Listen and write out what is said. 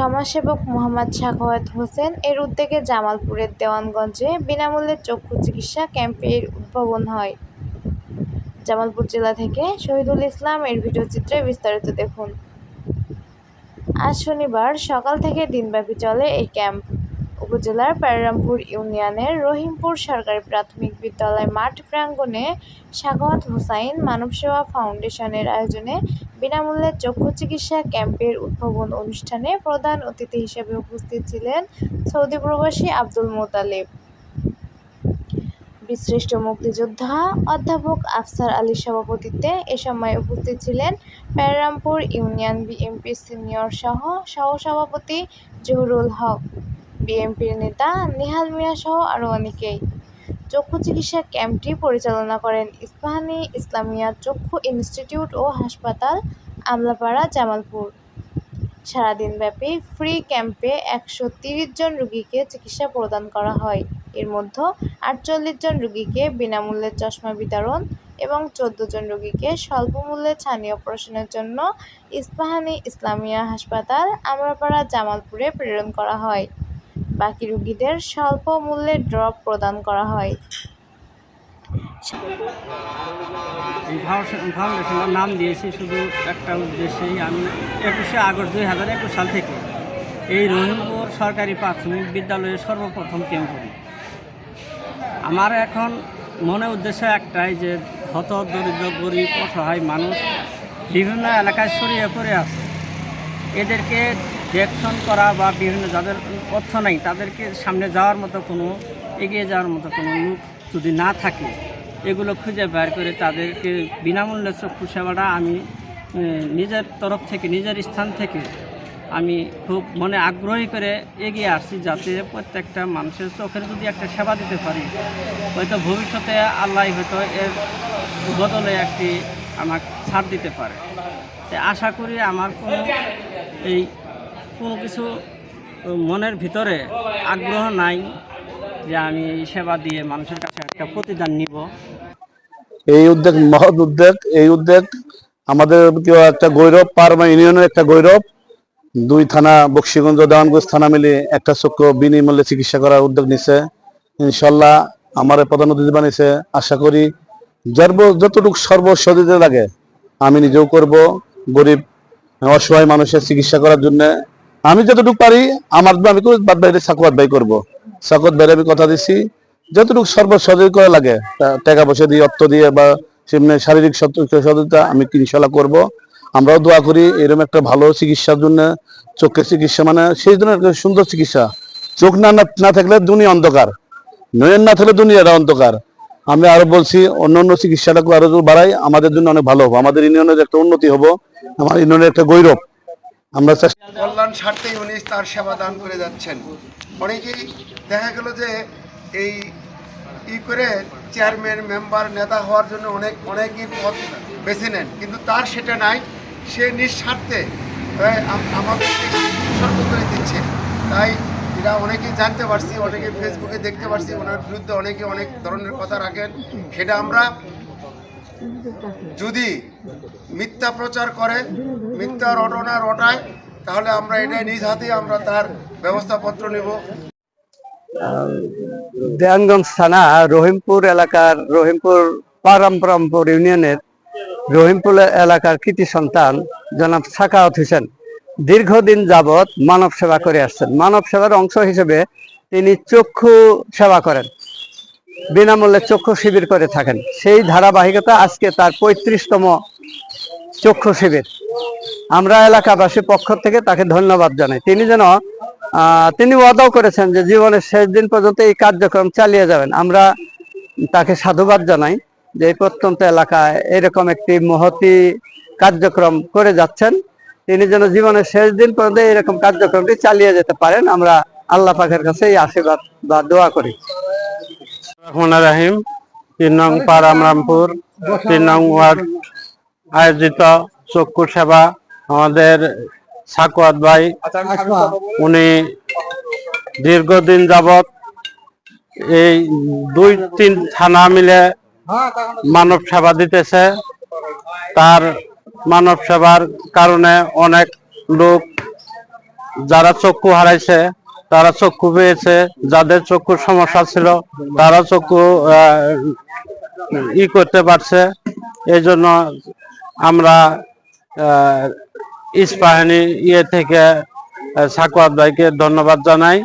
সমাজসেবক মোহাম্মদ সাখাওয়াত হোসেন, এর উদ্যোগে জামালপুরের দেওয়ানগঞ্জে বিনামূল্যে চক্ষু চিকিৎসা ক্যাম্পের উদ্ভাবন হয়। জামালপুর জেলা থেকে শহীদুল ইসলাম এর ভিডিও চিত্রে বিস্তারিত দেখুন। আজ শনিবার সকাল থেকে দিনব্যাপী চলে এই ক্যাম্প। উপজেলার প্যারারামপুর ইউনিয়নের রহিমপুর সরকারি প্রাথমিক বিদ্যালয় মাঠ প্রাঙ্গণে সাখাওয়াত হোসাইন মানবসেবা ফাউন্ডেশনের আয়োজনে বিনামূল্যে চক্ষু চিকিৎসা ক্যাম্পের উদ্ভাবন অনুষ্ঠানে প্রধান অতিথি হিসেবে উপস্থিত ছিলেন সৌদি প্রবাসী আব্দুল মোতালেব। বীরশ্রেষ্ঠ মুক্তিযোদ্ধা অধ্যাপক আফসার আলীর সভাপতিত্বে এ সময় উপস্থিত ছিলেন প্যারারামপুর ইউনিয়ন বিএনপি সিনিয়র সহ সহসভাপতি জহুরুল হক। বিএনপির নেতা নিহাল মিয়া সহ আরও অনেকেই। চক্ষু চিকিৎসা ক্যাম্পটি পরিচালনা করেন ইস্পাহানী ইসলামিয়া চক্ষু ইনস্টিটিউট ও হাসপাতাল আমলাপাড়া জামালপুর। সারাদিনব্যাপী ফ্রি ক্যাম্পে একশো জন রুগীকে চিকিৎসা প্রদান করা হয়। এর মধ্যে আটচল্লিশ জন রোগীকে বিনামূল্যে চশমা বিতরণ এবং চোদ্দ জন রোগীকে স্বল্পমূল্যে ছানি অপারেশনের জন্য ইস্পাহানি ইসলামিয়া হাসপাতাল আমরাপাড়া জামালপুরে প্রেরণ করা হয়। বাকি রুগীদের স্বল্প মূল্যে ড্রপ প্রদান করা হয়। ফাউন্ডেশনের নাম দিয়েছি, শুধু একটা উদ্দেশ্যেই। আমি একুশে আগস্ট দুই হাজার একুশ সাল থেকে এই রহিমপুর সরকারি প্রাথমিক বিদ্যালয়ে সর্বপ্রথম ক্যাম্প করি। আমার এখন মনে উদ্দেশ্য একটাই যে হত, দরিদ্র, গরিব, অসহায় মানুষ বিভিন্ন এলাকায় ছড়িয়ে পড়ে আছে। এদেরকে দেখশন করা বা বিভিন্ন যাদের অর্থ নাই, তাদেরকে সামনে যাওয়ার মতো কোনো, এগিয়ে যাওয়ার মতো কোনো লোক যদি না থাকে, এগুলো খুঁজে বের করে তাদেরকে বিনামূল্যে চক্ষু সেবাটা আমি নিজের তরফ থেকে, নিজের স্থান থেকে আমি খুব মনে আগ্রহী করে এগিয়ে আসছি যাতে প্রত্যেকটা মানুষের চোখের যদি একটা সেবা দিতে পারি, হয়তো ভবিষ্যতে আল্লাহ হয়তো এর বদলে একটি আমাকে ছাড় দিতে পারে। আশা করি আমার কোনো এই কোনো কিছু মনের ভিতরে আগ্রহ নাই যে আমি এই সেবা দিয়ে মানুষের কাছে একটা প্রতিদান নিব। এই উদ্যোগ, মহৎ উদ্যোগ, এই উদ্যোগ আমাদের একটা গৌরব, পারমা ইউনিয়নের একটা গৌরব। দুই থানা, বক্সিগঞ্জ দেওয়ানগঞ্জ থানা মিলে একটা চক্ষু বিনিমূল্যে চিকিৎসা করার উদ্যোগ নিছে। ইনশাল্লাহ আমার প্রধান অতিথি বানিয়েছে আশা করি যার যতটুকু সর্বসদিতে লাগে, আমি নিজেও করব। গরিব, অসহায় মানুষের চিকিৎসা করার জন্য আমি যতটুকু পারি, আমার আমি বাদ বাইরে সাকুয়াত ভাই করব। সাকুয়াত ভাইয়ের আমি কথা দিচ্ছি, যতটুকু সর্বসদয় করে লাগে টাকা পয়সা দিয়ে, অর্থ দিয়ে বা সেমনি শারীরিক সহযোগিতা আমি ইনশাল্লাহ করব। আমরাও দোয়া করি এরকম একটা ভালো চিকিৎসার জন্য, চোখের চিকিৎসা মানে সেই জন্য একটা সুন্দর চিকিৎসা। চোখ না- না থাকলে দুনিয়া অন্ধকার, নয়ন না থাকলে দুনিয়াটা অন্ধকার। আমি আরও বলছি, অন্য অন্য চিকিৎসাটাকে আরও বাড়াই, আমাদের জন্য অনেক ভালো হবে, আমাদের ইউনিয়নের একটা উন্নতি হব, আমার ইউনিয়নের একটা গৌরব। আমরা কল্যাণ স্বার্থেই উনি তার সেবা দান করে যাচ্ছেন। অনেকেই দেখা গেল যে এই ই করে চেয়ারম্যান মেম্বার নেতা হওয়ার জন্য অনেক অনেকই পথ বেছে নেন। কিন্তু তার সেটা নাই। সে নিঃস্বার্থে আমাদেরকে করে দিচ্ছে। তাই এরা অনেকেই জানতে পারছি অনেকে ফেসবুকে দেখতে পারছি। ওনার বিরুদ্ধে অনেকে অনেক ধরনের কথা রাখেন। সেটা আমরা যদি মিথ্যা প্রচার করে, মিথ্যা রটনা রটায়, তাহলে আমরা এটাই নিজ হাতে আমরা তার ব্যবস্থাপত্র নেব। দেয়ানগঞ্জ থানা, রহিমপুর এলাকার, রহিমপুর পারামপুরামপুর ইউনিয়নের, রহিমপুর এলাকার কৃতি সন্তান, জনাব সাকাওয়াত হোসেন। দীর্ঘদিন যাবৎ মানব সেবা করে আসছেন। মানব সেবার অংশ হিসেবে তিনি চক্ষু সেবা করেন। বিনামূল্যে চক্ষু শিবির করে থাকেন। সেই ধারাবাহিকতা আজকে তার পঁয়ত্রিশতম চক্ষু শিবির। আমরা এলাকাবাসী পক্ষ থেকে তাকে ধন্যবাদ জানাই। তিনি যেন তিনি ওয়াদাও করেছেন যে জীবনের শেষ দিন পর্যন্ত এই কার্যক্রম চালিয়ে যাবেন। আমরা তাকে সাধুবাদ জানাই যে এই প্রত্যন্ত এলাকায় এরকম একটি মহতি কার্যক্রম করে যাচ্ছেন। তিনি যেন জীবনের শেষ দিন পর্যন্ত এরকম কার্যক্রমটি চালিয়ে যেতে পারেন। আমরা আল্লাহ পাখের কাছে এই আশীর্বাদ বা দোয়া করি। রহমান রাহিম, তিন নং পারামরামপুর তিন নং ওয়ার্ড আয়োজিত চক্ষু সেবা আমাদের সাকুয়াত ভাই। উনি দীর্ঘদিন যাবৎ এই দুই তিন থানা মিলে মানব সেবা দিতেছে। তার মানব সেবার কারণে অনেক লোক যারা চক্ষু হারাইছে তারা চক্ষু পেয়েছে, যাদের চক্ষুর সমস্যা ছিল, তারা চক্ষু ই করতে পারছে। এই জন্য আমরা ইস্পাহানি ইয়ে থেকে সাকুয়াত ভাইকে ধন্যবাদ জানাই।